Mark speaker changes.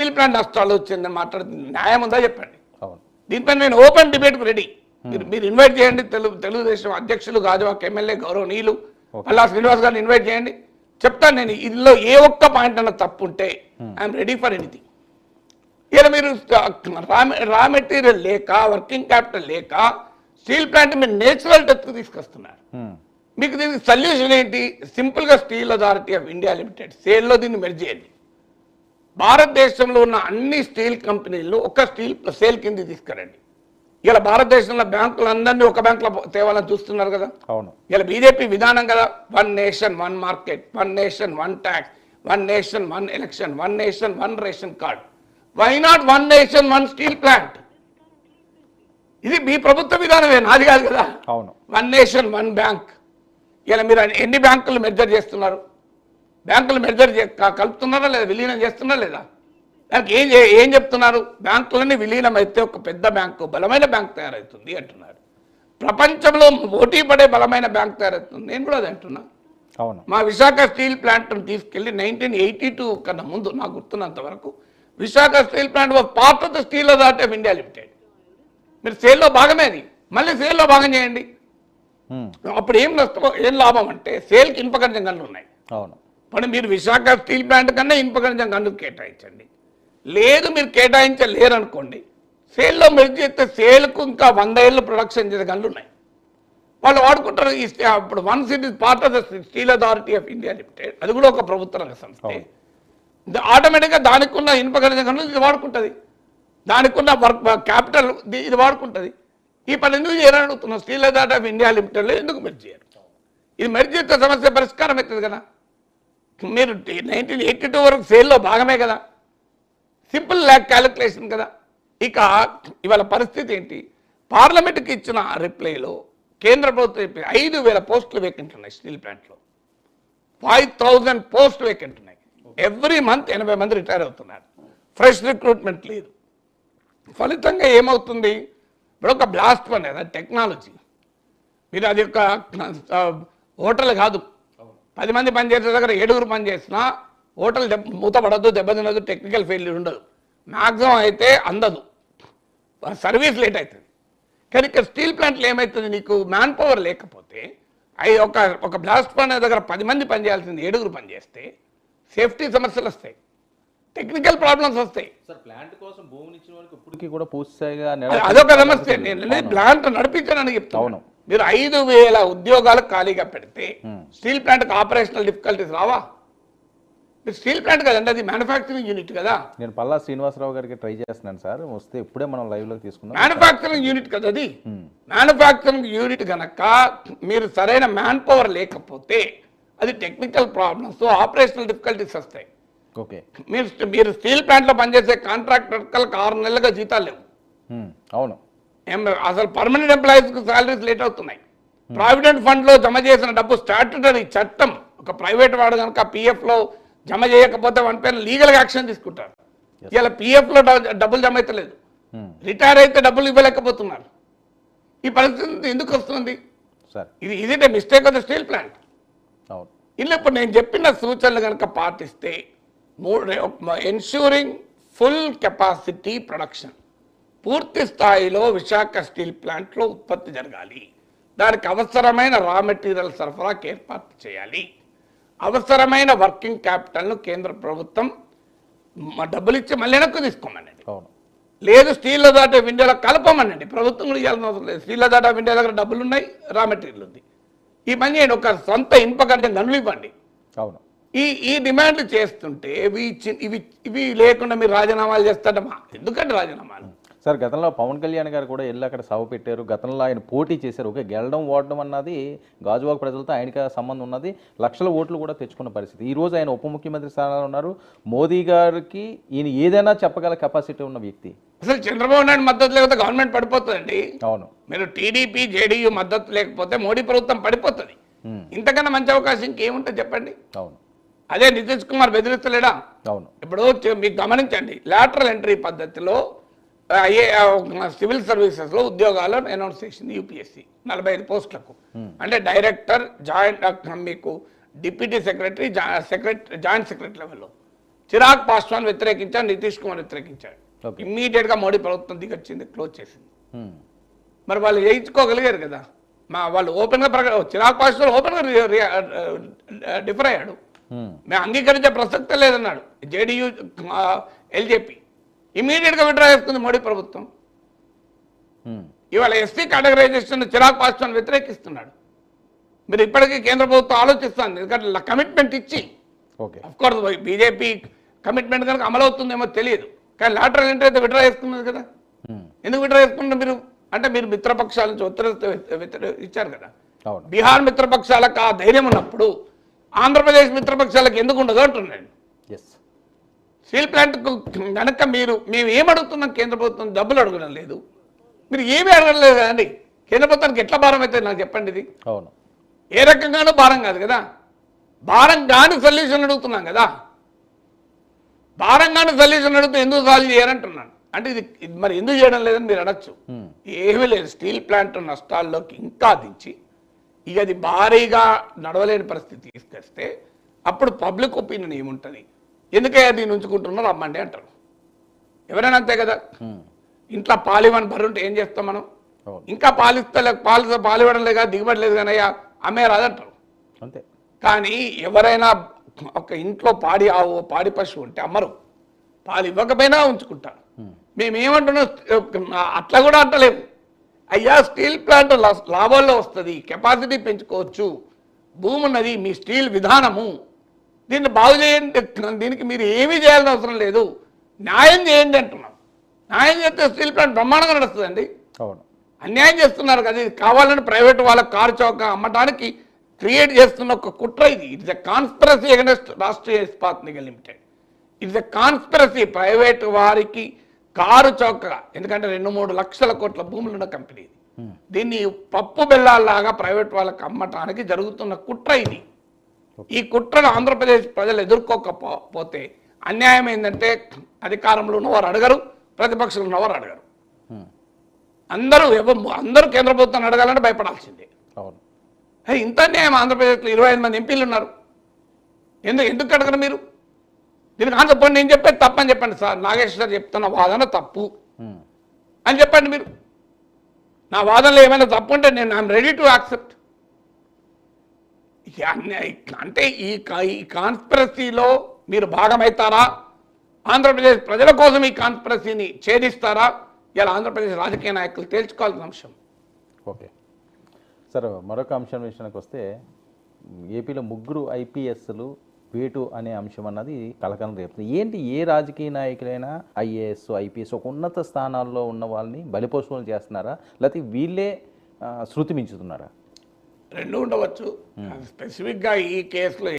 Speaker 1: Steel plant నష్టాలు వచ్చిందని మాట్లాడుతుంది. న్యాయం ఉందా చెప్పండి. దీనిపై నేను ఓపెన్ డిబేట్కు రెడీ. మీరు మీరు ఇన్వైట్ చేయండి. తెలుగు తెలుగుదేశం అధ్యక్షులు గాజువాక్ ఎమ్మెల్యే గౌరవనీయులు పల్లా శ్రీనివాస్ గారిని ఇన్వైట్ చేయండి. చెప్తాను నేను ఇందులో ఏ ఒక్క పాయింట్ అన్న తప్పు ఉంటే ఐఎమ్ రెడీ ఫర్ ఎనీథింగ్. ఇలా మీరు రా రా మెటీరియల్ లేక వర్కింగ్ క్యాపిటల్ లేక స్టీల్ ప్లాంట్ మీరు నేచురల్ డెత్కి తీసుకొస్తున్నారు. మీకు దీనికి సొల్యూషన్ ఏంటి? సింపుల్గా Steel Authority of India Limited సేల్లో దీన్ని మెర్జ్ చేయండి. భారతదేశంలో ఉన్న అన్ని స్టీల్ కంపెనీలు ఒక స్టీల్ సేల్ కింద తీసుకురండి. ఇలా భారతదేశంలో బ్యాంకులందరినీ ఒక బ్యాంకులో తేవాలని చూస్తున్నారు కదా?
Speaker 2: అవును.
Speaker 1: ఇలా బీజేపీ విధానం కదా? One nation one market one nation one tax one nation one election one nation one ration card. Why not one nation one steel plant ఇది మీ ప్రభుత్వ విధానమే నాది కాదు కదా?
Speaker 2: అవును.
Speaker 1: వన్ నేషన్ వన్ బ్యాంక్ ఇలా మీరు ఎన్ని బ్యాంకులు మెర్జర్ చేస్తున్నారు? బ్యాంకులు క- కలుపుతున్నారా లేదా? విలీనం చేస్తున్నారా లేదా? దానికి ఏం ఏం చెప్తున్నారు? బ్యాంకులన్నీ విలీనం అయితే ఒక పెద్ద బ్యాంకు బలమైన బ్యాంక్ తయారవుతుంది అంటున్నారు. ప్రపంచంలో పోటీ పడే బలమైన బ్యాంక్ తయారవుతుంది. నేను కూడా అది అంటున్నా.
Speaker 2: అవును.
Speaker 1: మా విశాఖ స్టీల్ ప్లాంట్ను తీసుకెళ్ళి నైన్టీన్ ఎయిటీ టూ కన్నా ముందు నాకు గుర్తున్నంత వరకు Visakha steel plant part of the Steel Authority of India Limited. మీరు సేల్లో భాగమే అది. మళ్ళీ సేల్లో భాగం చేయండి. అప్పుడు ఏం నష్టం ఏం లాభం అంటే సేల్కి ఇనుపకర్జం గన్లు ఉన్నాయి.
Speaker 2: అవును.
Speaker 1: మరి మీరు విశాఖ స్టీల్ ప్లాంట్ కన్నా ఇనుపకర్జం గన్ను కేటాయించండి. లేదు మీరు కేటాయించలేరు అనుకోండి సేల్లో మీరు చేస్తే సేల్కు ఇంకా వంద ఏళ్ళు ప్రొడక్షన్ చేసే గన్లు ఉన్నాయి. వాళ్ళు వాడుకుంటారు stay- once it is part of the Steel Authority of India Limited. అది కూడా ఒక ప్రభుత్వ రంగ సంస్థ. ఆటోమేటిక్గా దానికి ఉన్న ఇనుపకర్జం గన్లు ఇది వాడుకుంటుంది. దానికి ఉన్న వర్క్ క్యాపిటల్ ఇది వాడుకుంటుంది. ఈ పని ఎందుకు చేయాలని అడుగుతున్నాం స్టీల్ అథారిటీ ఆఫ్ ఇండియా లిమిటెడ్లో ఎందుకు మెర్జ్ చేయరు? ఇది మెర్జ్ చేస్తే సమస్య పరిష్కారం అవుతుంది కదా. మీరు నైన్టీన్ ఎయిటీ టూ వరకు సేల్లో భాగమే కదా. సింపుల్ ల్యాక్ క్యాలిక్యులేషన్ కదా. ఇక ఇవాళ పరిస్థితి ఏంటి? పార్లమెంట్కి ఇచ్చిన రిప్లైలో కేంద్ర ప్రభుత్వం చెప్పి ఐదు వేల పోస్టులు వేకెంట్ ఉన్నాయి స్టీల్ ప్లాంట్లో ఫైవ్ థౌజండ్ పోస్టులు వేకెంట్ ఉన్నాయి. ఎవ్రీ మంత్ ఎనభై మంది రిటైర్ అవుతున్నారు. ఫ్రెష్ రిక్రూట్మెంట్ లేదు. ఫలితంగా ఏమవుతుంది? ఇప్పుడు ఒక బ్లాస్ట్ పని అది టెక్నాలజీ మీరు అది ఒక హోటల్ కాదు పది మంది పనిచేసే దగ్గర ఏడుగురు పని చేసినా హోటల్ దెబ్బ మూతపడద్దు దెబ్బతినదు టెక్నికల్ ఫెయిల్యూర్ ఉండదు. మ్యాక్సిమం అయితే అందదు. సర్వీస్ లేట్ అవుతుంది. కానీ ఇక్కడ స్టీల్ ప్లాంట్లో ఏమవుతుంది నీకు? మ్యాన్ పవర్ లేకపోతే అవి ఒక ఒక బ్లాస్ట్ పని దగ్గర పది మంది పని చేయాల్సింది ఏడుగురు పని చేస్తే సేఫ్టీ సమస్యలు వస్తాయి. టెక్నికల్ ప్రాబ్లమ్స్ వస్తాయి.
Speaker 2: సార్ ప్లాంట్ కోసం భూమిని ఇచ్చిన వాళ్ళకి ఇప్పటికీ కూడా పూర్తిగా
Speaker 1: అది- అదొక సమస్య. నేను ప్లాంట్ నడిపించానని చెప్తాను
Speaker 2: అవును.
Speaker 1: మీరు ఐదు వేల ఉద్యోగాలు ఖాళీగా పెడితే
Speaker 2: Hmm.
Speaker 1: స్టీల్ ప్లాంట్కి ఆపరేషనల్ డిఫికల్టీస్ రావా? మీరు స్టీల్ ప్లాంట్ కదండి అది మ్యానుఫ్యాక్చరింగ్ యూనిట్ కదా.
Speaker 2: నేను పల్లా శ్రీనివాసరావు గారికి ట్రై చేస్తున్నాను సార్. వస్తే ఇప్పుడే మనం లైవ్లోకి తీసుకుందాం.
Speaker 1: మ్యానుఫ్యాక్చరింగ్ యూనిట్ కదా అది.
Speaker 2: Hmm.
Speaker 1: మ్యానుఫ్యాక్చరింగ్ యూనిట్ గనక మీరు సరైన మ్యాన్ పవర్ లేకపోతే అది టెక్నికల్ ప్రాబ్లమ్స్ ఆపరేషనల్ డిఫికల్టీస్ వస్తాయి.
Speaker 2: ఓకే.
Speaker 1: మీరు మీరు స్టీల్ ప్లాంట్లో పనిచేసే కాంట్రాక్టర్లకు ఆరు నెలలుగా జీతాలు లేవు.
Speaker 2: ఉమ్, అవును.
Speaker 1: అసలు పర్మనెంట్ ఎంప్లాయీస్కి సాలరీస్ లేట్ అవుతున్నాయి. ప్రావిడెంట్ ఫండ్లో జమ చేసిన డబ్బు స్టాట్యుటరీ చట్టం ఒక ప్రైవేట్ వాడు కనుక పిఎఫ్లో జమ చేయకపోతే వన్ పైన లీగల్గా యాక్షన్ తీసుకుంటారు ఇలా పిఎఫ్లో డబ్బులు జమ అయితే లేదు.
Speaker 2: ఉమ్,
Speaker 1: రిటైర్ అయితే డబ్బులు ఇవ్వలేకపోతున్నారు. ఈ పరిస్థితి ఎందుకు వస్తుంది?
Speaker 2: సార్
Speaker 1: ఇది ఇది mistake of the steel plant ఇలా ఇప్పుడు నేను చెప్పిన సూచనలు కనుక పాటిస్తే ఎన్షూరింగ్ ఫుల్ కెపాసిటీ ప్రొడక్షన్ పూర్తి స్థాయిలో విశాఖ స్టీల్ ప్లాంట్లో ఉత్పత్తి జరగాలి. దానికి అవసరమైన రా మెటీరియల్ సరఫరాకి ఏర్పాటు చేయాలి. అవసరమైన వర్కింగ్ క్యాపిటల్ను కేంద్ర ప్రభుత్వం డబ్బులు ఇచ్చి మళ్ళీ వెనక్కి తీసుకోమనండి లేదు స్టీల్ ఆఫ్ ఇండియాలో కలపమనండి ప్రభుత్వం కూడా ఇవ్వాల్సిన అవసరం లేదు. స్టీల్ ఆఫ్ ఇండియా దగ్గర డబ్బులు ఉన్నాయి రా మెటీరియల్ ఉంది. ఈ పని ఒక సొంత ఇనుప కట్టం గనులు ఇవ్వండి.
Speaker 2: అవును.
Speaker 1: ఈ ఈ డిమాండ్లు చేస్తుంటే ఇవి ఇవి ఇవి లేకుండా మీరు రాజీనామాలు చేస్తాడమ్మా ఎందుకంటే రాజీనామాలు?
Speaker 2: సార్ గతంలో పవన్ కళ్యాణ్ గారు కూడా వెళ్ళి అక్కడ సభ పెట్టారు. గతంలో ఆయన పోటీ చేశారు. ఓకే గెలడం ఓడడం అన్నది గాజువాక ప్రజలతో ఆయనకి సంబంధం ఉన్నది. లక్షల ఓట్లు కూడా తెచ్చుకున్న పరిస్థితి. ఈ రోజు ఆయన ఉప ముఖ్యమంత్రి స్థానంలో ఉన్నారు. మోదీ గారికి ఈయన ఏదైనా చెప్పగల కెపాసిటీ ఉన్న వ్యక్తి.
Speaker 1: అసలు చంద్రబాబు నాయుడు మద్దతు లేకపోతే గవర్నమెంట్ పడిపోతుందండి.
Speaker 2: అవును.
Speaker 1: మీరు టీడీపీ జేడీయూ మద్దతు లేకపోతే మోడీ ప్రభుత్వం పడిపోతుంది. ఇంతకన్నా మంచి అవకాశం ఇంకేముంటుంది చెప్పండి?
Speaker 2: అవును.
Speaker 1: అదే నితీష్ కుమార్ బెదిరిస్తలేడా?
Speaker 2: అవును.
Speaker 1: ఇప్పుడు మీకు గమనించండి లాటరల్ ఎంట్రీ పద్ధతిలో ఆ, ఏ ఆ, సివిల్ సర్వీసెస్లో ఉద్యోగాలు అనౌన్స్ చేసింది యూపీఎస్సీ నలభై ఐదు పోస్టులకు. అంటే డైరెక్టర్ జాయింట్ మీకు deputy secretary secretary joint secretary లెవెల్లో. చిరాగ్ పాస్వాన్ వ్యతిరేకించాడు నితీష్ కుమార్ వ్యతిరేకించాడు.
Speaker 2: Okay.
Speaker 1: ఇమ్మీడియట్గా మోడీ ప్రభుత్వం దిగొచ్చింది క్లోజ్ చేసింది.
Speaker 2: ఉమ్,
Speaker 1: మరి వాళ్ళు చేయించుకోగలిగారు కదా. మా వాళ్ళు ఓపెన్గా ప్రకట చిరాగ్ పాస్వాన్ ఓపెన్గా డిఫర్ అయ్యాడు.
Speaker 2: ఉమ్,
Speaker 1: మేము అంగీకరించే ప్రసక్తే లేదన్నాడు. JDU LJP. ఇమీడియట్గా విడ్రా చేసుకుంది మోడీ ప్రభుత్వం. ఇవాళ ఎస్సీ కేటగరైజేషన్ చిరాగ్ పాస్వాన్ వ్యతిరేకిస్తున్నాడు. మీరు ఇప్పటికీ కేంద్ర ప్రభుత్వం ఆలోచిస్తుంది. ఎందుకంటే కమిట్మెంట్ ఇచ్చి.
Speaker 2: ఓకే.
Speaker 1: కోర్స్ బీజేపీ కమిట్మెంట్ కనుక అమలవుతుందేమో తెలియదు. కానీ లాటరల్ ఎంట్రీ అయితే విడ్రా చేసుకున్నది కదా. ఎందుకు విడ్రా చేసుకున్నారు మీరు? అంటే మీరు మిత్రపక్షాల నుంచి ఒత్తిడి ఇచ్చారు కదా. బీహార్ మిత్రపక్షాలకు ఆ ధైర్యం ఉన్నప్పుడు ఆంధ్రప్రదేశ్ మిత్రపక్షాలకు ఎందుకు ఉండదు అంటున్నాను
Speaker 2: ఎస్
Speaker 1: స్టీల్ ప్లాంట్ కనుక మీరు మేము ఏం అడుగుతున్నాం కేంద్ర ప్రభుత్వం డబ్బులు అడగడం లేదు. మీరు ఏమీ అడగడం లేదు కదండి కేంద్ర ప్రభుత్వానికి ఎట్లా భారం అవుతుంది నాకు చెప్పండి ఇది?
Speaker 2: అవును.
Speaker 1: ఏ రకంగానూ భారం కాదు కదా. భారం కాని సొల్యూషన్ అడుగుతున్నాం కదా. భారం కాని సొల్యూషన్ అడుగుతూ ఎందుకు సాల్వ్ చేయరంటున్నాను అంటే ఇది మరి ఎందుకు చేయడం లేదని మీరు
Speaker 2: ఉమ్,
Speaker 1: ఏమీ లేదు. స్టీల్ ప్లాంట్ నష్టాల్లోకి ఇంకా దించి ఇక అది భారీగా నడవలేని పరిస్థితి తీసుకొస్తే అప్పుడు పబ్లిక్ ఒపీనియన్ ఏముంటుంది? ఎందుకయ్యా దీన్ని ఉంచుకుంటున్నారు రమ్మండి అంటారు. ఎవరైనా అంతే కదా? ఇంట్లో పాలివని బర్రుంటే ఏం చేస్తాం మనం? ఇంకా పాలిస్తలే పాలు పాలివ్వడం లేక దిగుబడి లేదు కానీ అయ్యా అమ్మే రాదంటారు.
Speaker 2: అంతే.
Speaker 1: కానీ ఎవరైనా ఒక ఇంట్లో పాడి ఆవు పాడి పశువు ఉంటే అమ్మరు. పాలు ఇవ్వకపోయినా ఉంచుకుంటారు. మేమేమంటున్నాం అట్లా కూడా అంటలేము. అయ్యా స్టీల్ ప్లాంట్ లా- లాభాల్లో వస్తుంది కెపాసిటీ పెంచుకోవచ్చు. భూమి ఉన్నది మీ స్టీల్ విధానము. దీన్ని బాగు చేయండి దీనికి మీరు ఏమీ చేయాల్సిన అవసరం లేదు. న్యాయం చేయండి అంటున్నాం న్యాయం చేస్తే స్టీల్ ప్లాంట్ బ్రహ్మాండంగా నడుస్తుందండి.
Speaker 2: అవును.
Speaker 1: అన్యాయం చేస్తున్నారు కదా ఇది కావాలని ప్రైవేట్ వాళ్ళ కారు చౌక అమ్మటానికి క్రియేట్ చేస్తున్న ఒక కుట్ర ఇది. It's a conspiracy against Rashtriya Ispat Nigam Limited. It's a conspiracy private వారికి కారు చౌక ఎందుకంటే రెండు మూడు లక్షల కోట్ల భూములు ఉన్న కంపెనీ ఇది.
Speaker 2: ఉమ్,
Speaker 1: దీన్ని పప్పు బెల్లాల్లాగా ప్రైవేట్ వాళ్ళకి అమ్మటానికి జరుగుతున్న కుట్ర ఇది. ఈ కుట్రను ఆంధ్రప్రదేశ్ ప్రజలు ఎదుర్కోకపోతే అన్యాయం ఏంటంటే అధికారంలో ఉన్నవారు అడగరు ప్రతిపక్షంలో ఉన్నవారు అడగరు. అందరూ అందరూ కేంద్ర ప్రభుత్వాన్ని అడగాలంటే భయపడాల్సిందే. ఇంత అన్యాయం ఆంధ్రప్రదేశ్లో ఇరవై ఐదు మంది ఎంపీలు ఉన్నారు. ఎందుకు ఎందుకు అడగరు మీరు? దీనికి చెప్పండి నేను చెప్పేది తప్పని చెప్పండి సార్. నాగేశ్వర్ చెప్తున్న వాదన తప్పు. అని చెప్పండి మీరు. నా వాదనలో ఏమైనా తప్పు ఉంటే నేను ఐఎమ్ రెడీ టు యాక్సెప్ట్ అంటే ఈ ఈ కాన్స్పిరసీలో మీరు భాగమవుతారా ఆంధ్రప్రదేశ్ ప్రజల కోసం ఈ కాన్స్పిరసీని ఛేదిస్తారా? ఇలా ఆంధ్రప్రదేశ్ రాజకీయ నాయకులు తేల్చుకోవాల్సిన అంశం.
Speaker 2: ఓకే. సార్ మరొక అంశం విషయానికి వస్తే ఏపీలో ముగ్గురు ఐపీఎస్లు వేటు అనే అంశం అన్నది కలకలం రేపుతుంది. ఏంటి ఏ రాజకీయ నాయకులైనా ఐఏఎస్ ఐపీఎస్ ఒక ఉన్నత స్థానాల్లో ఉన్న వాళ్ళని బలిపోషణలు చేస్తున్నారా? లేకపోతే వీళ్ళే శృతి మించుతున్నారా?
Speaker 1: రెండు ఉండవచ్చు. స్పెసిఫిక్గా ఈ కేసులో